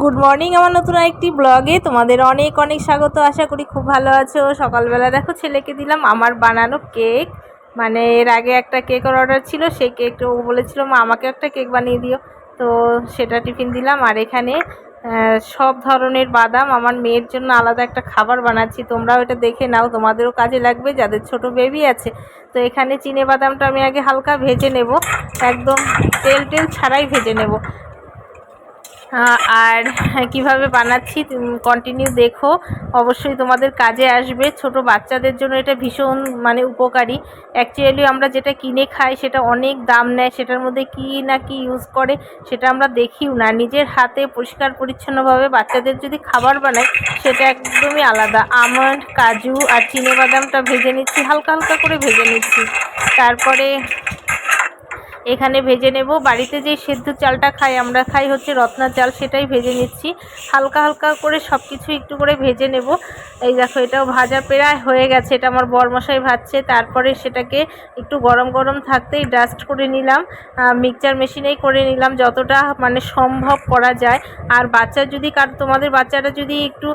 Good morning আমার নতুন একটি ব্লগে তোমাদের অনেক অনেক স্বাগত। আশা করি খুব ভালো আছো। সকালবেলা দেখো, ছেলেকে দিলাম আমার বানানো কেক। মানে এর আগে একটা কেকের অর্ডার ছিল, সেই কেক ও বলেছিল, মা, আমাকে একটা কেক বানিয়ে দিও। তো সেটা টিফিন দিলাম। আর এখানে সব ধরনের বাদাম। আমার মেয়ের জন্য আলাদা একটা খাবার বানাচ্ছি। তোমরাও এটা দেখে নাও। তোমাদেরও কাজে লাগবে, যাদের ছোট বেবি আছে। তো এখানে চিনে বাদামটা আমি আগে হালকা ভেজে নেব। একদম তেল টেল ছাড়াই ভেজে নেব। আর কীভাবে বানাচ্ছি কন্টিনিউ দেখো। অবশ্যই তোমাদের কাজে আসবে। ছোট বাচ্চাদের জন্য এটা ভীষণ মানে উপকারী। অ্যাকচুয়ালি আমরা যেটা কিনে খাই, সেটা অনেক দাম নেয়। সেটার মধ্যে কি না কি ইউজ করে, সেটা আমরা দেখিও না। নিজের হাতে পরিষ্কার, পরিচ্ছন্নভাবে বাচ্চাদের যদি খাবার বানাই, সেটা একদমই আলাদা। আমন্ড, কাজু আর চিনে বাদামটা ভেজে নিচ্ছি, হালকা হালকা করে ভেজে নিচ্ছি। তারপরে এখানে ভেজে নেব। বাড়িতে যে সেদ্ধ চালটা খাই, আমরা খাই হচ্ছে রত্না চাল, সেটাই ভেজে নিচ্ছি। হালকা হালকা করে সব কিছু একটু করে ভেজে নেব। এই দেখো, এটাও ভাজা প্রায় হয়ে গেছে। এটা আমার বরমশাই ভাজছে। তারপরে সেটাকে একটু গরম গরম থাকতেই ডাস্ট করে নিলাম। মিক্সচার মেশিনেই করে নিলাম। যতটা মানে সম্ভব করা যায়। আর বাচ্চা যদি কার তোমাদের বাচ্চারা যদি একটু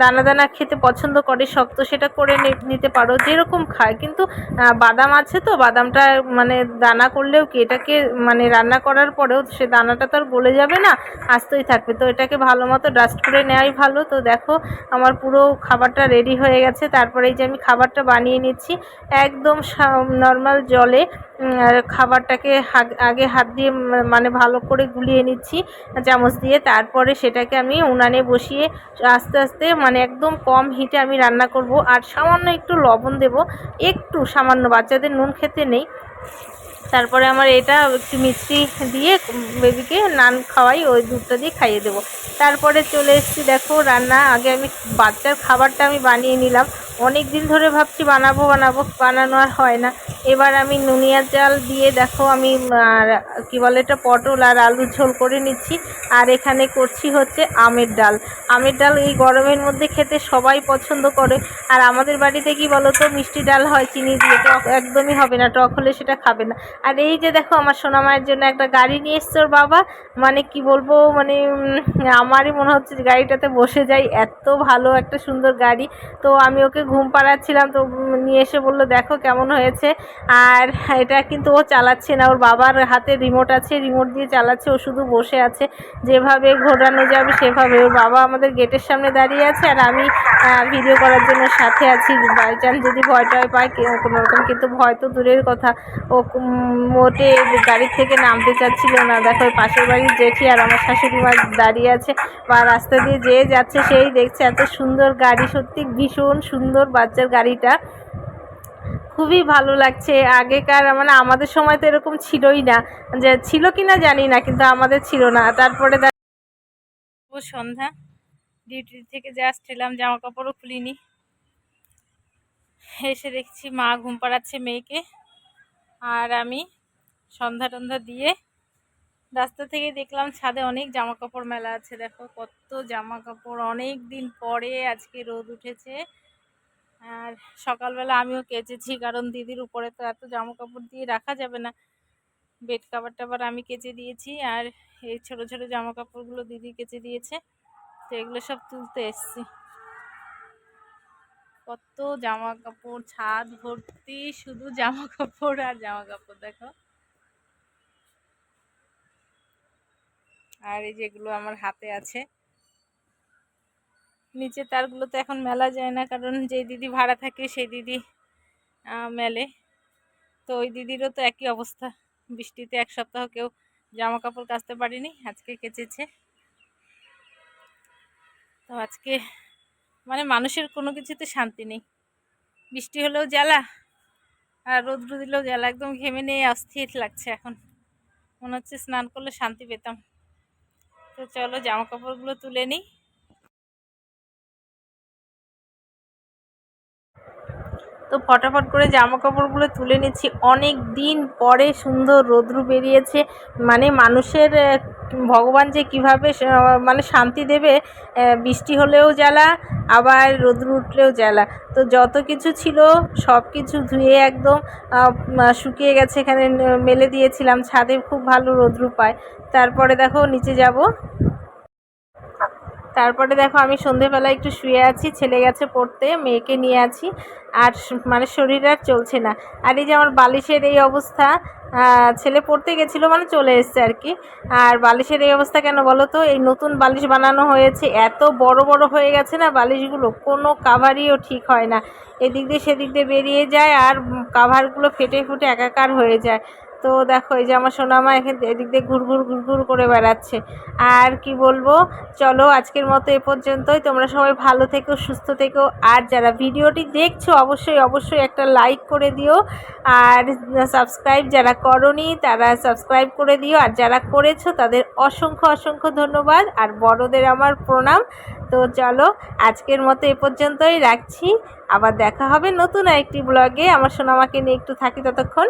দানা দানা খেতে পছন্দ করে শক্ত সেটা করে নিতে পারো, যেরকম খায়। কিন্তু বাদাম আছে তো, বাদামটা মানে দানা করলেও কি, এটাকে মানে রান্না করার পরেও সে দানাটা তো আর গলে যাবে না, আস্তই থাকবে। তো এটাকে ভালো মতো ডাস্ট করে নেওয়াই ভালো। তো দেখো, আমার পুরো খাবারটা রেডি হয়ে গেছে। তারপরে এই যে আমি খাবারটা বানিয়ে নিচ্ছি, একদম নর্মাল জলে। খাবারটাকে আগে হাত দিয়ে মানে ভালো করে গুলিয়ে নিচ্ছি চামচ দিয়ে। তারপরে সেটাকে আমি উনানে বসিয়ে আস্তে আস্তে মানে একদম কম হিটে আমি রান্না করব। আর সামান্য একটু লবণ দেব। একটু সামান্য, বাচ্চাদের নুন খেতে নেই। তারপরে আমার এটা একটু মিষ্টি দিয়ে বেবিকে নান খাওয়াই, ওই দুধটা দিয়ে খাইয়ে দেবো। তারপরে চলে এসেছি, দেখো রান্না। আগে আমি বাচ্চার খাবারটা আমি বানিয়ে নিলাম। অনেক দিন ধরে ভাবছি বানাবো বানাবো, বানানো আর হয় না। এবার আমি নুনিয়া চাল দিয়ে দেখো আমি, আর কী বলে এটা, পটল আর আলু ঝোল করে নিচ্ছি। আর এখানে করছি হচ্ছে আমের ডাল। আমের ডাল এই গরমের মধ্যে খেতে সবাই পছন্দ করে। আর আমাদের বাড়িতে কি বলো তো মিষ্টি ডাল হয় চিনি দিয়ে, টক একদমই হবে না, টক হলে সেটা খাবে না। আর এই যে দেখো আমার সোনা মায়ের জন্য একটা গাড়ি নিয়ে এসছে ওর বাবা। মানে কি বলব মানে আমারই মনে হচ্ছে গাড়িটাতে বসে যাই। এত ভালো, একটা সুন্দর গাড়ি। তো আমি ওকে ঘুম পাড়াচ্ছিলাম, তো নিয়ে এসে বলল, দেখো কেমন হয়েছে। আর এটা কিন্তু ও চালাচ্ছে না, ওর বাবার হাতে রিমোট আছে রিমোট দিয়ে চালাচ্ছে, ও শুধু বসে আছে। যেভাবে ঘোরানো যাবে সেভাবে, ওর বাবা আমাদের গেটের সামনে দাঁড়িয়ে আছে, আর আমি ভিডিও করার জন্য সাথে আছি। বাই চান্স যদি ভয় টয় পায় কোনো রকম কিন্তু ভয় তো দূরের কথা। ও মোটে গাড়ির থেকে নামতে চাচ্ছিল না। দেখো পাশের বাড়ির জেঠি আর আমার শাশুড়ি মা দাঁড়িয়ে আছে, বা রাস্তা দিয়ে যে যাচ্ছে সেই দেখছে, এত সুন্দর গাড়ি, সত্যি ভীষণ সুন্দর। বাচ্চার গাড়িটা। খুবই ভালো লাগছে। আগেকার মানে আমাদের সময় তো এরকম ছিলই না। যে ছিল কি না জানি না, কিন্তু আমাদের ছিল না। তারপরে সন্ধ্যা। ডিউটি থেকে জাস্ট এলাম জামা কাপড়ও খুলিনি। এসে দেখছি মা ঘুম পাড়াচ্ছে মেয়েকে। আর আমি সন্ধ্যা টন্ধা দিয়ে রাস্তা থেকে দেখলাম ছাদে অনেক জামা কাপড় মেলা আছে। দেখো কত জামা কাপড় অনেক দিন পরে আজকে রোদ উঠেছে। আর সকালবেলা আমিও কেচেছি, কারণ দিদির উপরে তো এত জামা কাপড় দিয়ে রাখা যাবে না। বেড কাভার টাভার আমি কেচে দিয়েছি আর এই ছোট ছোট জামা কাপড়গুলো দিদি কেচে দিয়েছে, তো এগুলো সব তুলতে এসছি। কত জামা কাপড় ছাদ ভর্তি, শুধু জামা কাপড় আর জামা কাপড় দেখো। আর এই যেগুলো আমার হাতে আছে নিচে তারগুলো তো এখন মেলা যায় না, কারণ যেই দিদি ভাড়া থাকে সেই দিদি মেলে। তো ওই দিদিরও তো একই অবস্থা। বৃষ্টিতে এক সপ্তাহ কেউ জামা কাপড় কাচতে পারেনি, আজকে কেচেছে। তো আজকে মানে মানুষের কোনো কিছুতে শান্তি নেই। বৃষ্টি হলেও জ্বালা, আর রৌদ্র দিলেও জ্বালা, একদম ঘেমে নিয়ে অস্থির লাগছে এখন। মনে হচ্ছে স্নান করলে শান্তি পেতাম। তো চলো জামা কাপড়গুলো তুলে নিই। তো ফটাফট করে জামা কাপড়গুলো তুলে নিচ্ছি। অনেক দিন পরে সুন্দর রোদ্রু বেরিয়েছে। মানে মানুষের ভগবান যে কীভাবে মানে শান্তি দেবে বৃষ্টি হলেও জ্বালা, আবার রোদ্রু উঠলেও জ্বালা। তো যত কিছু ছিল সব কিছু ধুয়ে একদম শুকিয়ে গেছে এখানে মেলে দিয়েছিলাম। ছাদে খুব ভালো রোদ্রু পায়। তারপরে দেখো নিচে যাব। তারপরে দেখো আমি সন্ধেবেলা একটু শুয়ে আছি, ছেলে গেছে পড়তে, মেয়েকে নিয়ে আছি, আর মানে শরীর আর চলছে না। আর এই যে আমার বালিশের এই অবস্থা ছেলে পড়তে গেছিল মানে চলে এসছে আর কি। আর বালিশের এই অবস্থা কেন বলো তো? এই নতুন বালিশ বানানো হয়েছে, এত বড় বড় হয়ে গেছে না বালিশগুলো, কোনো কাভারিও ঠিক হয় না। এদিক দিয়ে সেদিক দিয়ে বেরিয়ে যায় আর কাভারগুলো ফেটে ফুটে একাকার হয়ে যায়। তো দেখো এই যে আমার সোনামা এখান এদিক দিয়ে ঘুরঘুর ঘুরঘুর করে বেড়াচ্ছে। আর কি বলব? চলো আজকের মতো এ পর্যন্তই। তোমরা সবাই ভালো থেকো, সুস্থ থেকো। আর যারা ভিডিওটি দেখছ, অবশ্যই অবশ্যই একটা লাইক করে দিও। আর সাবস্ক্রাইব যারা করনি, তারা সাবস্ক্রাইব করে দিও। আর যারা করেছ, তাদের অসংখ্য অসংখ্য ধন্যবাদ। আর বড়দের আমার প্রণাম। তো চলো আজকের মতো এ পর্যন্তই রাখছি। আবার দেখা হবে নতুন একটি ব্লগে। আমার সোনামাকে নিয়ে একটু থাকি ততক্ষণ।